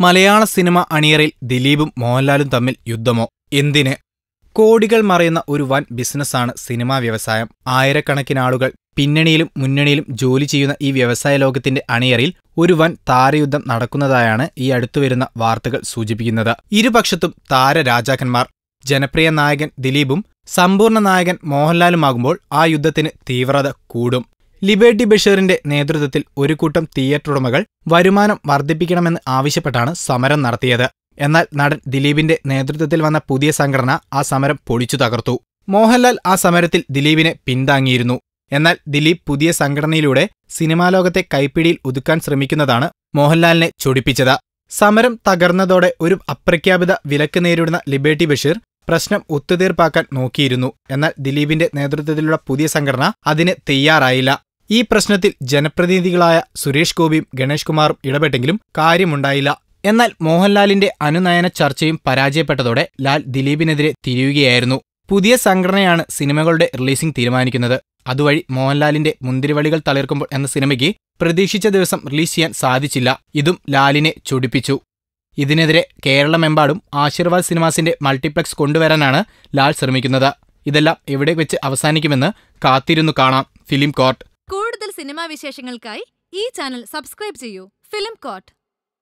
മലയാള cinema അണിയറിൽ ദിലീപും മോഹൻലാലും തമ്മിൽ യുദ്ധമോ? എന്തിന്? കോടികൾ മറയുന്ന ഒരു വൻ ബിസിനസ്സാണ് സിനിമാ വ്യവസായം. ആയിരക്കണക്കിന് ആളുകൾ പിന്നണിയിലും മുന്നണിയിലും ജോലി ചെയ്യുന്ന ഈ വ്യവസായ ലോകത്തിന്റെ അണിയറിൽ ഒരു വൻ താരയുദ്ധം നടക്കുന്നതായാണ് ഈ അടുത്തുവരുന്ന വാർത്തകൾ സൂചിപ്പിക്കുന്നത്. ഇരുപക്ഷത്തും താരരാജാക്കന്മാർ ജനപ്രിയ നായകൻ ദിലീപും സമ്പൂർണ നായകൻ മോഹൻലാലുമാകുമ്പോൾ ആ യുദ്ധത്തിന് തീവ്രത കൂടും. ലിബേർട്ടി ബഷീറിന്റെ നേതൃത്വത്തിൽ ഒരു കൂട്ടം തിയേറ്റർ ഉടമകൾ വരുമാനം വർദ്ധിപ്പിക്കണമെന്ന് ആവശ്യപ്പെട്ടാണ് സമരം നടത്തിയത്. എന്നാൽ നടൻ ദിലീപിന്റെ നേതൃത്വത്തിൽ വന്ന പുതിയ സംഘടന ആ സമരം പൊളിച്ചു തകർത്തു. മോഹൻലാൽ ആ സമരത്തിൽ ദിലീപിനെ പിന്താങ്ങിയിരുന്നു. എന്നാൽ ദിലീപ് പുതിയ സംഘടനയിലൂടെ സിനിമാ ലോകത്തെ കൈപ്പിടിയിൽ ഒതുക്കാൻ ശ്രമിക്കുന്നതാണ് മോഹൻലാലിനെ ചൊടിപ്പിച്ചത്. സമരം തകർന്നതോടെ ഒരു അപ്രഖ്യാപിത വിലക്ക് നേരിടുന്ന ലിബേർട്ടി ബഷീർ പ്രശ്നം ഒത്തുതീർപ്പാക്കാൻ നോക്കിയിരുന്നു. എന്നാൽ ദിലീപിന്റെ നേതൃത്വത്തിലുള്ള പുതിയ സംഘടന അതിന് തയ്യാറായില്ല. ഈ പ്രശ്നത്തിൽ ജനപ്രതിനിധികളായ സുരേഷ് ഗോപിയും ഗണേഷ് കുമാറും ഇടപെട്ടെങ്കിലും കാര്യമുണ്ടായില്ല. എന്നാൽ മോഹൻലാലിന്റെ അനുനയന ചർച്ചയും പരാജയപ്പെട്ടതോടെ ലാൽ ദിലീപിനെതിരെ തിരിയുകയായിരുന്നു. പുതിയ സംഘടനയാണ് സിനിമകളുടെ റിലീസിംഗ് തീരുമാനിക്കുന്നത്. അതുവഴി മോഹൻലാലിന്റെ മുന്തിരിവളികൾ തളിർക്കുമ്പോൾ എന്ന സിനിമയ്ക്ക് പ്രതീക്ഷിച്ച ദിവസം റിലീസ് ചെയ്യാൻ സാധിച്ചില്ല. ഇതും ലാലിനെ ചൊടിപ്പിച്ചു. ഇതിനെതിരെ കേരളമെമ്പാടും ആശീർവാദ് സിനിമാസിന്റെ മൾട്ടിപ്ലക്സ് കൊണ്ടുവരാനാണ് ലാൽ ശ്രമിക്കുന്നത്. ഇതെല്ലാം എവിടെ വെച്ച് അവസാനിക്കുമെന്ന് കാത്തിരുന്നു കാണാം ഫിലിം കോർട്ട്. കൂടുതൽ സിനിമാ വിശേഷങ്ങൾക്കായി ഈ ചാനൽ സബ്സ്ക്രൈബ് ചെയ്യൂ. Film coat